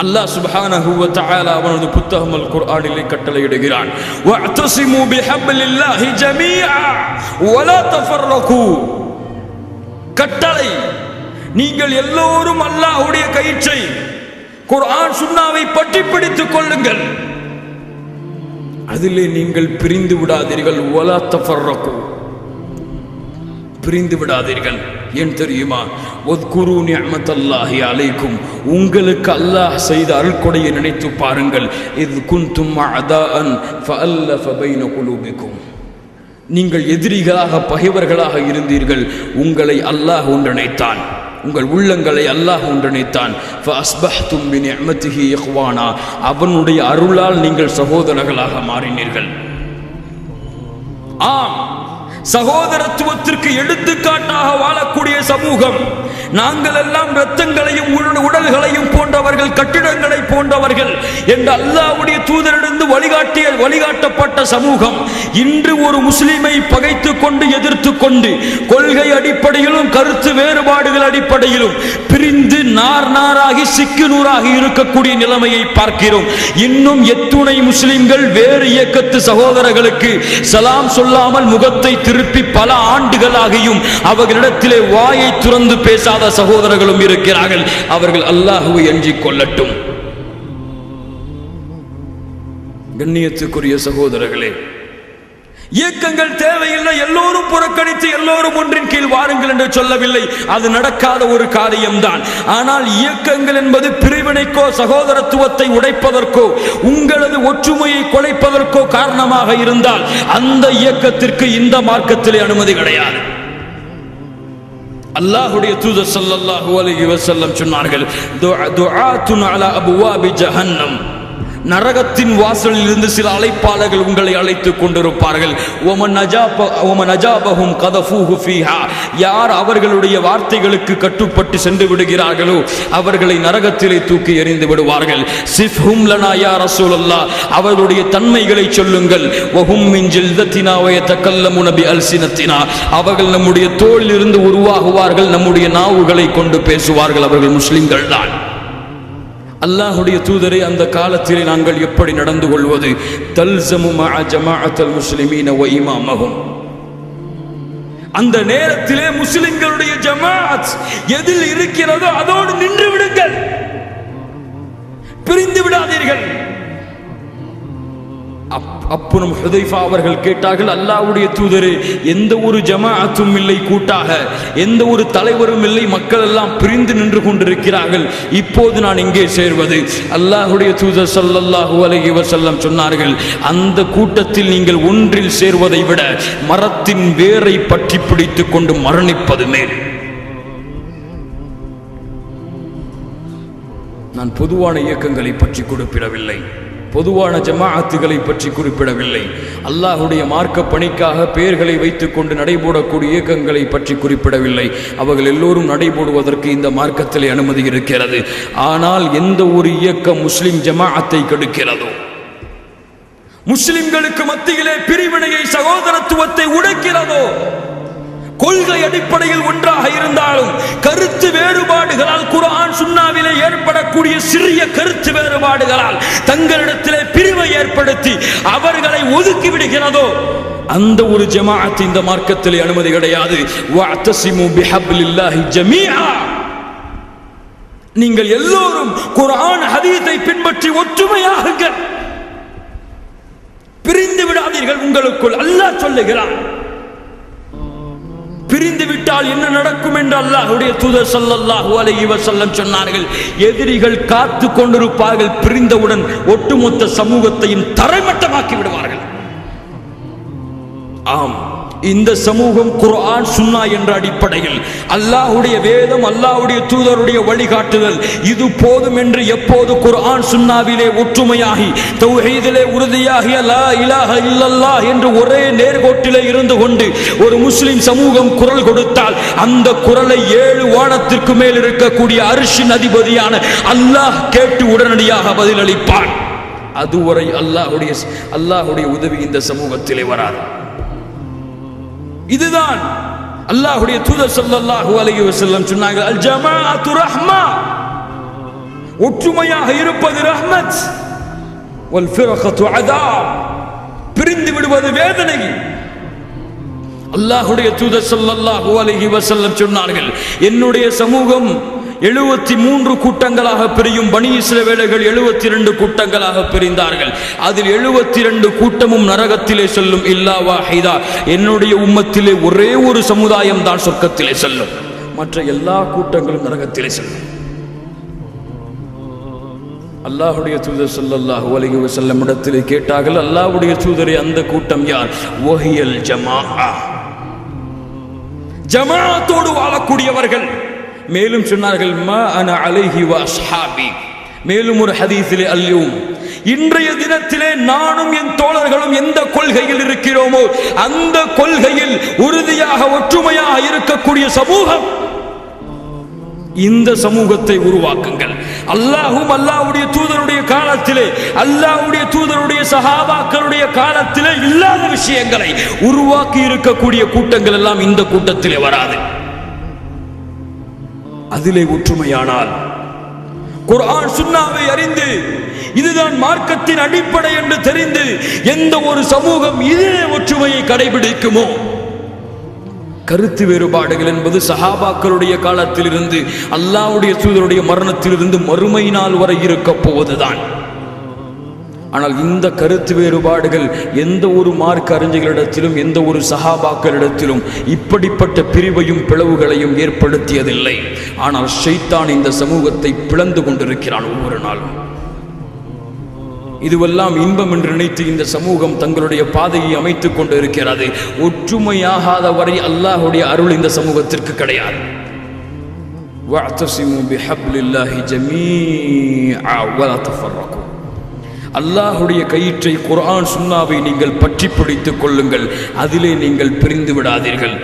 அல்லாஹ் சுப்ஹானஹு வ தஆலா அவனது புத்தகம் அல் குர்ஆனிலே கட்டளையிடுகிறான். வஅத்தஸிமு பிஹப்லில்லாஹி ஜமீஆ வலா தஃபர்ரகு. கட்டளை நீங்கள் எல்லோரும் அல்லாஹ்வுடைய கயிற்றை குர்ஆன் சுன்னாவை பற்றி பிடித்துக் கொள்ளுங்கள். அதிலே நீங்கள் பிரிந்து விடாதீர்கள் வலா தஃபர்ரகு. பிரிந்து விடாதீர்கள். ஏன் தெரியுமா? ஒத்குரு நியமத்தல்லாஹி அலைக்கும். உங்களுக்கு அல்லாஹ் செய்த அருள்கொடையை நினைத்து பாருங்கள். இது குந்தும் அதான் குலூபிக்கும். நீங்கள் எதிரிகளாக பகைவர்களாக இருந்தீர்கள். உங்களை அல்லாஹ் ஒன்றிணைத்தான். உங்கள் உள்ளங்களை அல்லாஹ் ஒன்றிணைத்தான். அவனுடைய அருளால் நீங்கள் சகோதரர்களாக மாறினீர்கள். ஆம். சகோதரத்துவத்திற்கு எடுத்துக்காட்டாக வாழக்கூடிய சமூகம். நாங்கள் எல்லாம் ரத்தங்களையும் உடல்களையும் போன்றவர்கள் கட்டிடங்களை போன்றவர்கள் என்று அல்லாவுடைய தூதரிடந்து வழிகாட்டிய வழிகாட்டப்பட்ட சமூகம். இன்று ஒரு முஸ்லிமை பகைத்து கொண்டு எதிர்த்து கொண்டு கொள்கை அடிப்படையிலும் கருத்து வேறுபாடுகள் அடிப்படையிலும் பிரிந்து நார் நாராகி சிக்கு நூறாகி இருக்கக்கூடிய நிலைமையை பார்க்கிறோம். இன்னும் எத்துணை முஸ்லிம்கள் வேறு இயக்கத்து சகோதரர்களுக்கு சலாம் சொல்லாமல் முகத்தை திருப்பி பல ஆண்டுகள் ஆண்டுகளாகியும் அவர்களிடத்திலே வாயை துறந்து பேசாத சகோதரர்களும் இருக்கிறார்கள். அவர்கள் அல்லாஹுவை அஞ்சிக் கொள்ளட்டும். கண்ணியத்துக்குரிய சகோதரர்களே இயக்கங்கள் தேவையில்லை எல்லோரும் புறக்கணித்து எல்லோரும் ஒன்றின் கீழ் வாருங்கள் என்று சொல்லவில்லை. அது நடக்காத ஒரு காரியம்தான். ஆனால் இயக்கங்கள் என்பது பிரிவினைக்கோ சகோதரத்துவத்தை உடைப்பதற்கோ உங்களது ஒற்றுமையை குலைப்பதற்கோ காரணமாக இருந்தால் அந்த இயக்கத்திற்கு இந்த மார்க்கத்திலே அனுமதி கிடையாது. அல்லாஹுடைய தூதர் ஸல்லல்லாஹு அலைஹி வஸல்லம் சொன்னார்கள் துஆ துஆத்துன் அலா அபுவாபி ஜஹன்னம். நரகத்தின் வாசலில் இருந்து சில அழைப்பாளர்கள் உங்களை அழைத்துக் கொண்டிருப்பார்கள். ஒமன் அஜாப ஒமன் அஜாபஹும் கதஃபூஹு ஃபீஹா. யார் அவர்களுடைய வார்த்தைகளுக்கு கட்டுப்பட்டு சென்று விடுகிறார்களோ அவர்களை நரகத்திலே தூக்கி எறிந்து விடுவார்கள். சிஃப்ஹும் லனா யா ரசூலல்லா அவர்களுடைய தன்மைகளை சொல்லுங்கள். வஹும் மின் ஜில்தத்தினா வ முனபி அல்சினத்தினா. அவர்கள் நம்முடைய தோளிலிருந்து உருவாகுவார்கள் நம்முடைய நாவுகளை கொண்டு பேசுவார்கள் அவர்கள் முஸ்லிம்கள் தான். அல்லாஹுடைய தூதரை அந்த காலத்திலே நாங்கள் எப்படி நடந்து கொள்வது? தல்சமு ஜமாஅத்தல் முஸ்லிமீன ஒ இமாமஹும். அந்த நேரத்திலே முஸ்லிம்களுடைய அப்புறம் ஹுதைஃபா அவர்கள் கேட்டார்கள் அல்லாவுடைய தூதரே எந்த ஒரு ஜமாஅத்தும் இல்லை கூட்டாக. எந்த ஒரு தலைவரும் இல்லை மக்கள் எல்லாம் பிரிந்து நின்று கொண்டிருக்கிறார்கள். இப்போது நான் இங்கே சேர்வது. அல்லாஹ்வுடைய தூதர் சல்லல்லாஹு அலைஹி வசல்லம் சொன்னார்கள் அந்த கூட்டத்தில் நீங்கள் ஒன்றில் சேர்வதை விட மரத்தின் வேரை பற்றி பிடித்துக் கொண்டு மரணிப்பது மேல். நான் பொதுவான இயக்கங்களை பற்றி குறிப்பிடவில்லை. பொதுவான ஜமாஅத்துகளை பற்றி குறிப்பிடவில்லை. அல்லாஹுடைய மார்க்க பணிக்காக பெயர்களை வைத்துக்கொண்டு நடைபோடக்கூடிய இயக்கங்களை பற்றி குறிப்பிடவில்லை. அவர்கள் எல்லோரும் நடைபோடுவதற்கு இந்த மார்க்கத்திலே அனுமதி இருக்கிறது. ஆனால் எந்த ஒரு இயக்கம் முஸ்லிம் ஜமாஅத்தை கெடுக்கிறதோ முஸ்லிம்களுக்கு மத்தியிலே பிரிவினையை சகோதரத்துவத்தை உடைக்கிறதோ கொள்கை அடிப்படையில் ஒன்றாக இருந்தாலும் கருத்து வேறுபாடுகளால் குர்ஆன் சுண்ணாவிலே ஏற்படக்கூடிய சிறிய கருத்து வேறுபாடுகளால் தங்களிடத்திலே பிரிவை ஏற்படுத்தி அவர்களை ஒதுக்கி விடுகிறதோ அந்த ஒரு ஜமாஅத் இந்த மார்க்கத்திலே அனுமதி கிடையாது. நீங்கள் எல்லோரும் குர்ஆன் ஹதீத்தை பின்பற்றி ஒற்றுமையாகுங்கள். பிரிந்து விடாதீர்கள் உங்களுக்குள். அல்லாஹ் சொல்லுகிறான் பிரிந்து விட்டால் என்ன நடக்கும் என்று அல்லாஹுடைய தூதர் சல்லல்லாஹு அலைஹி செல்லம் சொன்னார்கள். எதிரிகள் காத்து கொண்டிருப்பார்கள் பிரிந்தவுடன் ஒட்டுமொத்த சமூகத்தையும் தரைமட்டமாக்கி விடுவார்கள். ஆம். இந்த சமூகம் குர்ஆன் சுன்னா என்ற அடிப்படையில். அல்லாஹ்வுடைய வேதம் அல்லாஹ்வுடைய தூதருடைய வழிகாட்டுதல். இது போதும் என்று எப்போது குர்ஆன் சுன்னாவிலே ஒற்றுமையாகி தௌஹீதிலே உறுதியாகிய லா இலாஹ இல்லல்லாஹ் என்று ஒரே நேர்கோட்டிலே இருந்து கொண்டு ஒரு முஸ்லிம் சமூகம் குரல் கொடுத்தால் அந்த குரலை ஏழு வானத்திற்கு மேல் இருக்கக்கூடிய அரிசின் அதிபதியான அல்லாஹ் கேட்டு உடனடியாக பதிலளிப்பான். அதுவரை அல்லாஹ்வுடைய அல்லாஹ்வுடைய உதவி இந்த சமூகத்திலே வராது. இதுதான் அல்லாஹுடைய தூதர் ஸல்லல்லாஹு அலைஹி வஸல்லம் சொன்னாங்க அல் ஜமாஅத்து ரஹ்மா. ஒற்றுமையாக இருப்பது ரஹ்மத் வல் ஃபிரகத்து அதாப். பிரிந்து விடுவது வேதனை. அல்லாஹுடைய தூதர் ஸல்லல்லாஹு அலைஹி வஸல்லம் சொன்னார்கள் என்னுடைய சமூகம் எழுபத்தி மூன்று கூட்டங்களாக பிரியும் பனி இஸ்ரவேலர்கள் எழுபத்தி இரண்டு கூட்டங்களாக பிரிந்தார்கள். அதில் எழுபத்தி இரண்டு கூட்டமும் நரகத்திலே செல்லும் இல்லா வாஹிதா. என்னுடைய உம்மத்திலே ஒரே ஒரு சமுதாயம் தான் சொர்க்கத்திலே செல்லும். மற்ற எல்லா கூட்டங்களும் நரகத்திலே செல்லும். அல்லாஹுடைய தூதர் ஸல்லல்லாஹு அலைஹி செல்லும் இடத்திலே கேட்டார்கள் அல்லாஹுடைய தூதரை அந்த கூட்டம் யார்? வஹியல் ஜமாஆ ஜமாஅத்தோடு வாழக்கூடியவர்கள். மேலும் சொன்னார்கள் மா அன அலைஹி வ அஸ்ஹாபி. மேலும் ஒரு ஹதீஸிலே அல்யும் இன்றைய தினத்திலே நானும் என் தோழர்களும் எந்த கொள்கையில் இருக்கிறோமோ அந்த கொள்கையில் உறுதியாக ஒற்றுமையாக இருக்கக்கூடிய சமூகம் இந்த சமூகத்தை உருவாக்குங்கள். அல்லாஹும் அல்லாஹ்வுடைய தூதருடைய காலத்திலே அல்லாஹ்வுடைய தூதருடைய சஹாபாக்களுடைய காலத்திலே இல்லாத விஷயங்களை உருவாக்கி இருக்கக்கூடிய கூட்டங்கள் எல்லாம் இந்த கூட்டத்திலே வராது. அதிலே ஒற்றுமையானால். குர்ஆன் சுன்னாவை அறிந்து இதுதான் மார்க்கத்தின் அடிப்படை என்று தெரிந்து எந்த ஒரு சமூகம் இதிலே ஒற்றுமையை கடைபிடிக்குமோ? கருத்து வேறுபாடுகள் என்பது சஹாபாக்களுடைய காலத்திலிருந்து அல்லாவுடைய சூதருடைய மரணத்திலிருந்து மறுமை நாள் வரை இருக்க போவதுதான். ஆனால் இந்த கருத்து வேறுபாடுகள் எந்த ஒரு மார்க்க அறிஞர்களிடத்திலும் எந்த ஒரு சஹாபாக்களிடத்திலும் இப்படிப்பட்ட பிரிவையும் பிளவுகளையும் ஏற்படுத்தியதில்லை ஆனால் ஷைத்தான் இந்த சமூகத்தை பிளந்து கொண்டிருக்கிறான் ஒவ்வொரு நாளும் இதுவெல்லாம் இன்பம் என்று நினைத்து இந்த சமூகம் தங்களுடைய பாதையை அமைத்துக் கொண்டு இருக்கிறது ஒற்றுமையாகாத வரை அல்லாஹுடைய அருள் இந்த சமூகத்திற்கு கிடையாது واعتصموا بحبل الله جميعا ولا تفرقوا அல்லாஹுடைய கயிற்றை குர்ஆன் சுன்னாவை நீங்கள் பற்றி பிடித்துக் கொள்ளுங்கள். அதிலே நீங்கள் பிரிந்து விடாதீர்கள்.